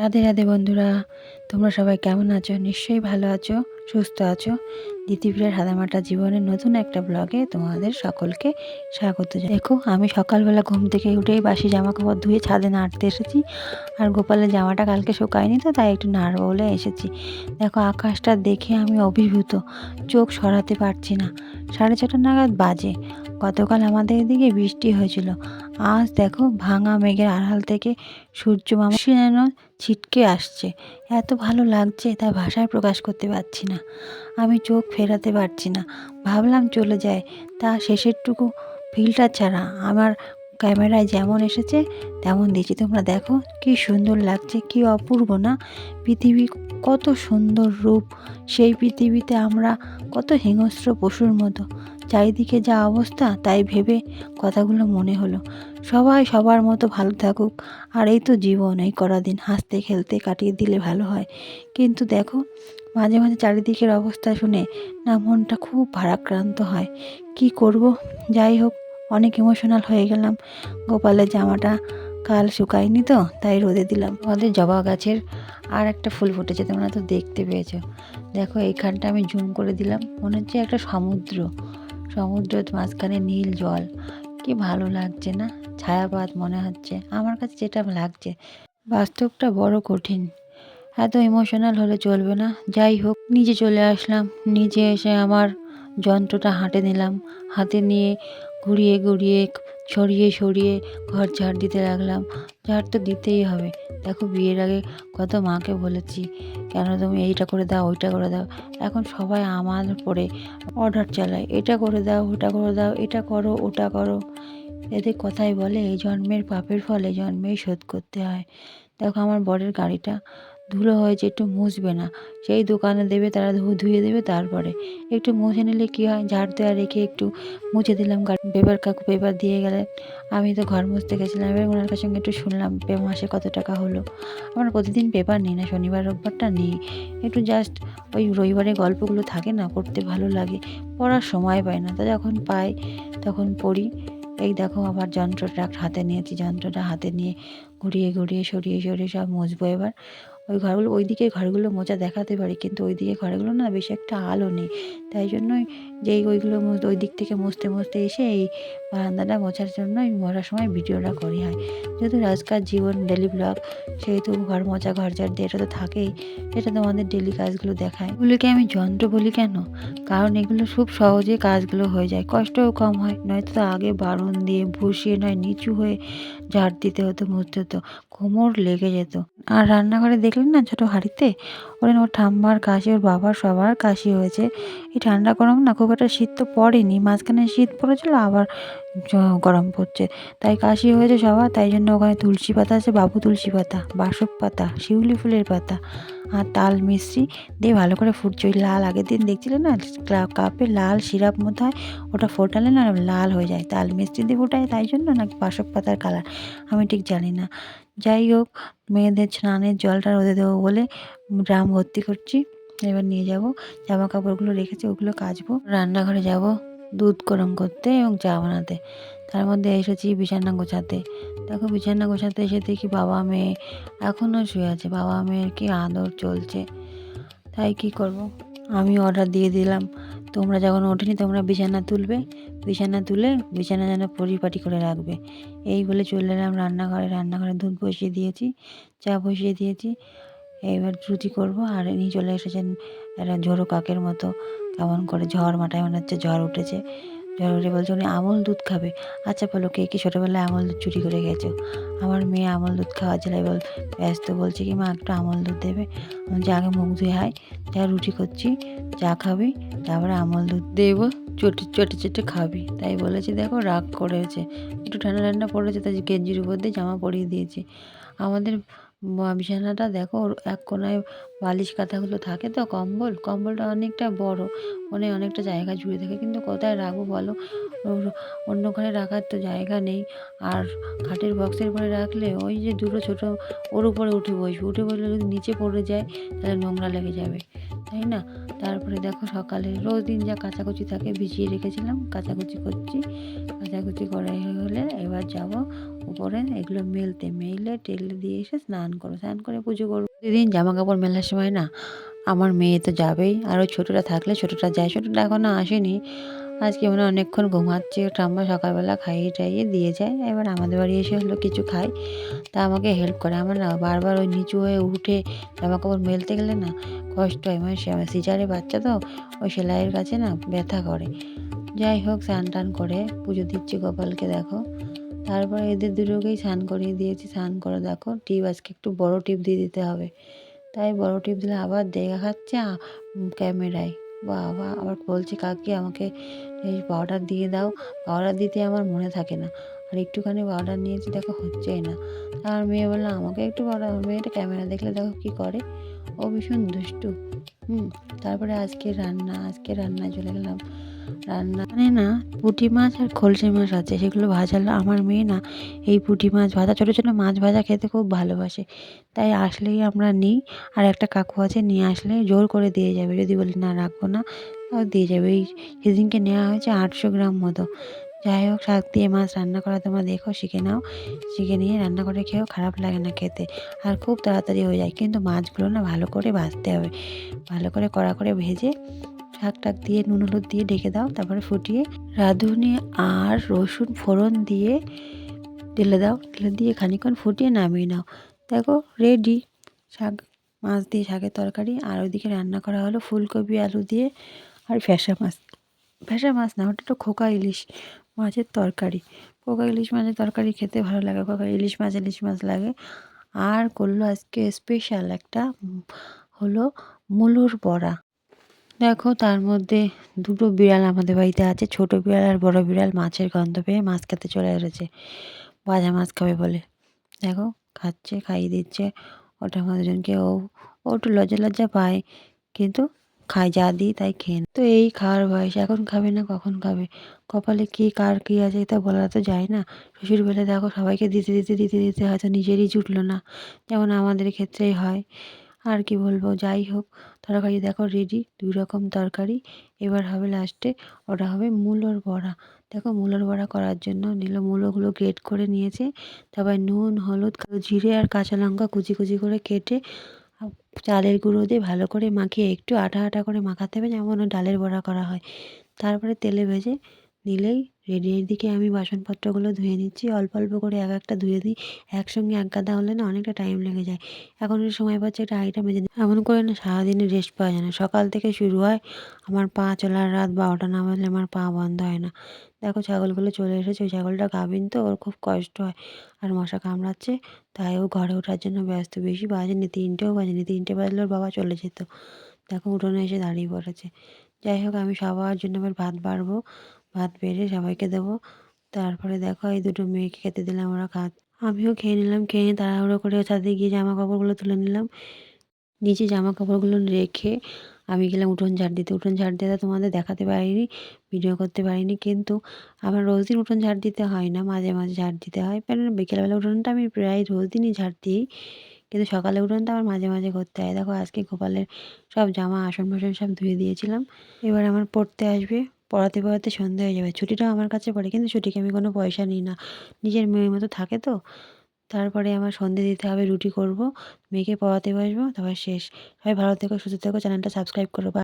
রাধে রাধে বন্ধুরা, তোমরা সবাই কেমন আছো? নিশ্চয়ই ভালো আছো, সুস্থ আছো? দ্বিতীয় হাদামাটা জীবনের নতুন একটা ব্লগে তোমাদের সকলকে স্বাগত। দেখো, আমি সকালবেলা ঘুম থেকে উঠেই বাসি জামা কাপড় ধুয়ে ছাদে নাড়তে এসেছি। আর গোপালের জামাটা কালকে শুকায়নি তো, তাই একটু নাড়বো বলে এসেছি। দেখো, আকাশটা দেখে আমি অভিভূত, চোখ সরাতে পারছি না। সাড়ে ছটা নাগাদ বাজে, গতকাল আমাদের এদিকে বৃষ্টি হয়েছিল। আজ দেখো, ভাঙা মেঘের আড়াল থেকে সূর্য মামা যেন ছিটকে আসছে। এত ভালো লাগছে তা ভাষায় প্রকাশ করতে পারছি না। আমি চোখ ফেরাতে পারছি না। ভাবলাম চলে যায় তা শেষেরটুকু ফিল্টার ছাড়া আমার ক্যামেরায় যেমন এসেছে, তেমন দিয়েছি। তোমরা দেখো কি সুন্দর লাগছে, কি অপূর্ব না? পৃথিবী কত সুন্দর রূপ। সেই পৃথিবীতে আমরা কত হিংস্র পশুর মতো। চারিদিকে যা অবস্থা তাই ভেবে কথাগুলো মনে হলো। সবাই সবার মতো ভালো থাকুক, আর এই তো জীবন, এই কটা দিন হাসতে খেলতে কাটিয়ে দিলে ভালো হয়। কিন্তু দেখো, মাঝে মাঝে চারিদিকের অবস্থা শুনে না মনটা খুব ভারাক্রান্ত হয়। কি করব? যাই হোক, অনেক ইমোশনাল হয়ে গেলাম। গোপালের জামাটা কাল শুকায়নি তো, তাই রোদে দিলাম। আমাদের জবা গাছের আর একটা ফুল ফুটেছে, তোমরা তো দেখতে পেয়েছ। দেখো, এইখানটা আমি জুম করে দিলাম। মনে হচ্ছে একটা সমুদ্র। সমুদ্রের মাঝখানে নীল জল। কি ভালো লাগছে না? ছায়াপাত মনে হচ্ছে। আমার কাছে যেটা লাগছে, বাস্তবটা বড় কঠিন। এত ইমোশনাল হলে চলবে না। যাই হোক, নিজে চলে আসলাম। নিজে এসে আমার যন্ত্রটা হাঁটে নিলাম। হাতে নিয়ে ঘুরিয়ে ঘুরিয়ে সরিয়ে সরিয়ে ঘর ঝাড় দিতে লাগলাম। ঝাড় তো দিতেই হবে। দেখো বিয়ের আগে কত মাকে বলেছি, কেন তুমি এইটা করে দাও, ওইটা করে দাও? এখন সবাই আমার পরে অর্ডার চালায়, এটা করে দাও, ওটা করে দাও, এটা করো, ওটা করো। এদের কথাই বলে, এই জন্মের পাপের ফলে জন্মেই শোধ করতে হয়। দেখো আমার বরের গাড়িটা ধুলো হয়েছে একটু মুছবে না। সেই দোকানে দেবে, তারা ধুয়ে দেবে, তারপরে একটু মুছে নিলে কী হয়? ঝাড় দেওয়া রেখে একটু মুছে দিলাম পেপার কাকু পেপার দিয়ে গেলে আমি তো ঘর মুছতে গেছিলাম, এবার ওনার কাছে একটু শুনলাম মাসে কত টাকা হলো। আমার প্রতিদিন পেপার নিই না, শনিবার, রোববারটা নিই। একটু জাস্ট ওই রবিবারে গল্পগুলো থাকে না, পড়তে ভালো লাগে, পড়ার সময় পাই না। তা যখন পাই, তখন পড়ি। এই দেখো, আবার যন্ত্রটা হাতে নিয়েছি, যন্ত্রটা হাতে নিয়ে ঘুরিয়ে ঘুরিয়ে, সরিয়ে সরিয়ে সব মুছবো এবার। ওই ঘরগুলো, ওই দিকের ঘরগুলো মোজা দেখাতে পারি, কিন্তু ওই দিকে ঘরগুলো না বেশি একটা আলো নেই। তাই জন্যই যেই ওইগুলো ওই দিক থেকে মুছতে মুছতে এসে এই বারান্দাটা মোছার জন্য মরার সময় ভিডিওটা করি হয়। যেহেতু রাজকার জীবন ডেলি ব্লগ সেহেতু ঘর মোছা, ঘর ঝাড় দিয়ে এটা তো থাকেই এটা তোমাদের ডেলি কাজগুলো দেখায়। এগুলোকে আমি যন্ত্র বলি কেন? কারণ এগুলো খুব সহজে কাজগুলো হয়ে যায়। কষ্টও কম হয়, নয়তো আগে বারণ দিয়ে বসিয়ে নয়, নিচু হয়ে ঝাড় দিতে হতো, মুছতে হতো। কোমর লেগে যেত। আর রান্নাঘরে দেখলেন না ছোটো হাঁড়িতে? ওর ওর ঠাম্মার কাশি, ওর বাবার সবার কাশি হয়েছে। এই ঠান্ডা গরম না খুব একটা শীত তো পড়েনি। মাঝখানে শীত পড়েছিল, আবার গরম পড়ছে। তাই কাশি হয়েছে সবার তাই জন্য ওখানে তুলসী পাতা আছে বাবু তুলসী পাতা বাসক পাতা শিউলি ফুলের পাতা আর তাল মিশ্রি দিয়ে ভালো করে ফুটছে। ওই লাল আগের দিন দেখছিলে না? কাপে লাল সিরাপ মতো হয় ওটা ফোটালে না লাল হয়ে যায়। তাল মিষ্টি দিয়ে ফোটায় তাই জন্য নাকি বাসক পাতার কালার? আমি ঠিক জানি না। যাই হোক মেয়েদের স্নানের জলটা রোদে দেবো বলে ড্রাম ভর্তি করছি। এবার নিয়ে যাব জামা কাপড়গুলো রেখেছি ওগুলো কাচবো। রান্নাঘরে যাব। দুধ গরম করতে এবং চা বানাতে। তার মধ্যে এসেছি বিছানা গোছাতে। দেখো, বিছানা গোছাতে এসে দেখি বাবা মেয়ে এখনও শুয়ে আছে। বাবা মেয়ের কি আদর চলছে। তাই কি করব? আমি অর্ডার দিয়ে দিলাম। তোমরা যখন ওঠেনি, তোমরা বিছানা তুলবে। বিছানা তুলে বিছানা যেন পরিপাটি করে রাখবে। এই বলে চলে এলাম রান্নাঘরে। রান্নাঘরে দুধ বসিয়ে দিয়েছি, চা বসিয়ে দিয়েছি। এবার রুটি করব। আর ইনি চলে এসেছেন একটা ঝোড়ো কাকের মতো। কেমন করে ঝড় মাথায় মনে হচ্ছে ঝড় উঠেছে। ঝড় উঠে বলছে উনি আমল দুধ খাবে। আচ্ছা বলো কে কি ছোটোবেলায় আমল দুধ চুরি করে গেছো আমার মেয়ে আমল দুধ খাওয়া জন্য বল ব্যস্ত বলছে কি মা একটু আমল দুধ দেবে। বলছি, আগে মুখ ধুয়ে হয় যা রুটি করছি চা খাবি তারপরে আমল দুধ দেবো। চটে চটে চটে খাবি। তাই বলেছি। দেখো রাগ করেছে। একটু ঠান্ডা ঠান্ডা পড়েছে তাই গেঞ্জির উপর দিয়ে জামা পরিয়ে দিয়েছি। আমাদের বিছানাটা দেখো এক কোনায় বালিশ কাঁথাগুলো থাকে তো কম্বল? কম্বলটা অনেকটা বড় মানে অনেকটা জায়গা জুড়ে থাকে। কিন্তু কোথায় রাখব বলো? অন্য ঘরে রাখার তো জায়গা নেই। আর খাটের বক্সের উপরে রাখলে ওই যে দুটো ছোটো, ওর উপরে উঠে বসবে। উঠে বসলে যদি নিচে পড়ে যায়, তাহলে নোংরা লেগে যাবে। তাই না? তারপরে দেখো সকালে রোজ দিন যা কাচাকুচি থাকে, ভিজিয়ে রেখেছিলাম, কাচাকুচি করছি। কাচাকুচি করে হলে এবার যাব উপরে। এগুলো মেলতে, মেলে টেলে দিয়ে এসে স্নান করব। স্নান করে পুজো করব। প্রতিদিন জামা কাপড় মেলার সময় না আমার মেয়ে তো যাবেই। আর ওই ছোটোটা থাকলে ছোটোটা যায়। ছোটোটা এখনও আসেনি। আজকে মানে অনেকক্ষণ ঘুমাচ্ছে। ঠাম্মা সকালবেলা খাইয়ে টাইয়ে দিয়ে যায়। এবার আমাদের বাড়ি এসে হলো কিছু খাই তা আমাকে হেল্প করে। আমার না বারবার ওই নিচু হয়ে উঠে জামা কাপড় মেলতে গেলে না কষ্ট হয়। মানে সিজারে বাচ্চা তো, ওই সেলাইয়ের কাছে না ব্যথা করে। যাই হোক, স্নান টান করে পুজো দিচ্ছি গোপালকে, দেখো। তারপরে এদের দুটোকেই স্নান করিয়ে দিয়েছি, স্নান করে দেখো, টিপ আজকে একটু বড় টিপ দিয়ে দিতে হবে। তাই বড় টিপ দিলে আবার দেখাচ্ছে আ- ক্যামেরায়। বাবা, আবার বলছে, কাকি, আমাকে এই পাউডার দিয়ে দাও। পাউডার দিতে আমার মনে থাকে না। আর একটুখানি পাউডার নিয়েছি, দেখো, হচ্ছেই না। আর মেয়ে বলল, আমাকে একটু পাউডার, মেয়েটা ক্যামেরা দেখলে দেখো কী করে? ও ভীষণ দুষ্টু। হুম, তারপরে আজকে রান্না আজকে রান্না চলে গেলাম। রান্না মানে না, পুঁটি মাছ আর খলসে মাছ আছে, সেগুলো ভাজালো আমার মেয়ে না এই পুঁটি মাছ ভাজা, ছোটো ছোটো মাছ ভাজা খেতে খুব ভালোবাসে। তাই আসলেই আমরা নিই, আর একটা কাকু আছে, নিয়ে আসলে জোর করে দিয়ে যাবে। যদি বলি, না, রাখব না। তাও দিয়ে যাবে। এই সেদিনকে নেওয়া হয়েছে আটশো গ্রাম মতো। যাই হোক, শাক দিয়ে মাছ রান্না করা তোমরা দেখো, শিখে নাও। শিখে নিয়ে রান্না করে খেয়েও খারাপ লাগে না খেতে। আর খুব তাড়াতাড়ি হয়ে যায়। কিন্তু মাছগুলো না ভালো করে ভাজতে হবে। ভালো করে কড়া করে ভেজে শাক টাক দিয়ে, নুন হলুদ দিয়ে ঢেকে দাও। তারপরে ফুটিয়ে রাঁধুনি আর রসুন ফোড়ন দিয়ে ঢেলে দাও। ঢেলে দিয়ে খানিকক্ষণ ফুটিয়ে নামিয়ে নাও। দেখো রেডি শাক, মাছ দিয়ে শাকের তরকারি। আর ওইদিকে রান্না করা হলো ফুলকপি, আলু দিয়ে আর ফ্যাসা মাছ। ফ্যাসা মাছ না, ওটা তো খোকা ইলিশ। মাছের তরকারি। খোকা ইলিশ মাছের তরকারি খেতে ভালো লাগে খোকা ইলিশ মাছ ইলিশ মাছ লাগে। আর করল আজকে স্পেশাল একটা, হলো মুলোর বড়া। দেখো তার মধ্যে দুটো বিড়াল আমাদের বাড়িতে আছে, ছোট বিড়াল আর বড় বিড়াল, মাছের গন্ধ পেয়ে মাছ খেতে চলে এসেছে। ভাজা মাছ খাবে বলে। দেখো খাচ্ছে, খাইয়ে দিচ্ছে, ওটা আমাদেরজনকে ও ও একটু লজ্জা লজ্জা পায়, কিন্তু খায়, যা দিই তাই খেয়ে। তো এই খাওয়ার বয়স, এখন খাবে না, কখন খাবে? কপালে কী, কার কী আছে তা বলা তো যায় না। শ্বশুর বেলে, দেখো, সবাইকে দিতে দিতে দিতে দিতে হয়তো নিজেরই জুটলো না। যেমন আমাদের ক্ষেত্রেই হয়। আর কি বলব, যাই হোক, তরকারি দেখো রেডি দুই রকম তরকারি। এবার হবে লাস্টে ওটা হবে মূলোর বড়া। দেখো, মূলোর বড়া করার জন্য নিল, মূলোগুলো গ্রেট করে নিয়েছে। তারপর নুন, হলুদ জিরে আর কাঁচা লঙ্কা কুচি কুচি করে কেটে চালের গুঁড়ো দিয়ে ভালো করে মাখিয়ে একটু আঠা আঠা করে মাখাতে হবে যেমন ডালের বড়া করা হয়। তারপরে তেলে ভেজে নিলেই রেডি এদিকে আমি বাসনপত্রগুলো ধুয়ে নিচ্ছি। অল্প অল্প করে এক একটা ধুয়ে দিই। একসঙ্গে এক গাদা হলে না অনেকটা টাইম লেগে যায়। এখন সময় পাচ্ছে একটা আইটা মেজে নিই এমন করে না সারাদিনে রেস্ট পাওয়া যায় না। সকাল থেকে শুরু হয়, আমার পা চলার রাত বারোটা না বাজলে আমার পা বন্ধ হয় না। দেখো ছাগলগুলো চলে এসেছে, ওই ছাগলটা গাভিন তো, ওর খুব কষ্ট হয়। আর মশা কামড়াচ্ছে, তাই ও ঘরে ওঠার জন্য ব্যস্ত। বেশি বাজেনি, তিনটেও বাজেনি, তিনটে বাজলে ওর বাবা চলে যেত। দেখো উঠোনে এসে দাঁড়িয়ে পড়েছে। যাই হোক, আমি সবার জন্য আবার ভাত বাড়বো, ভাত বেড়ে সবাইকে দেবো। তারপরে দেখো এই দুটো মেয়েকে খেতে দিলাম, ওরা খা আমিও খেয়ে নিলাম, খেয়ে তাড়াহুড়ো করে ছাদে গিয়ে জামা কাপড়গুলো তুলে নিলাম। নিচে জামা কাপড়গুলো রেখে আমি গেলাম উঠোন ঝাড় দিতে। উঠোন ঝাড় দিতে তোমাদের দেখাতে পারিনি ভিডিও করতে পারিনি, কিন্তু আমার রোজ দিন উঠোন ঝাড় দিতে হয় না, মাঝে মাঝে ঝাড় দিতে হয়। কারণ বিকেলবেলা উঠোনটা আমি প্রায় রোজ দিনই ঝাড় দিই, কিন্তু সকালে উঠোনটা আমার মাঝে মাঝে করতে হয়। দেখো, আজকে গোপালের সব জামা আসন বাসন সব ধুয়ে দিয়েছিলাম। এবার আমার পড়তে আসবে, পড়াতে পড়াতে সন্ধ্যা হয়ে যাবে। ছুটিটাও আমার কাছে পড়ে, কিন্তু ছুটিকে আমি কোনো পয়সা নিই না। নিজের মেয়ের মতো থাকে তো তারপরে আমার সন্ধে দিতে হবে, রুটি করব, মেয়েকে পড়াতে বসবো, তারপর শেষ। সবাই ভালো থেকো, সুস্থ থেকো, চ্যানেলটা সাবস্ক্রাইব করো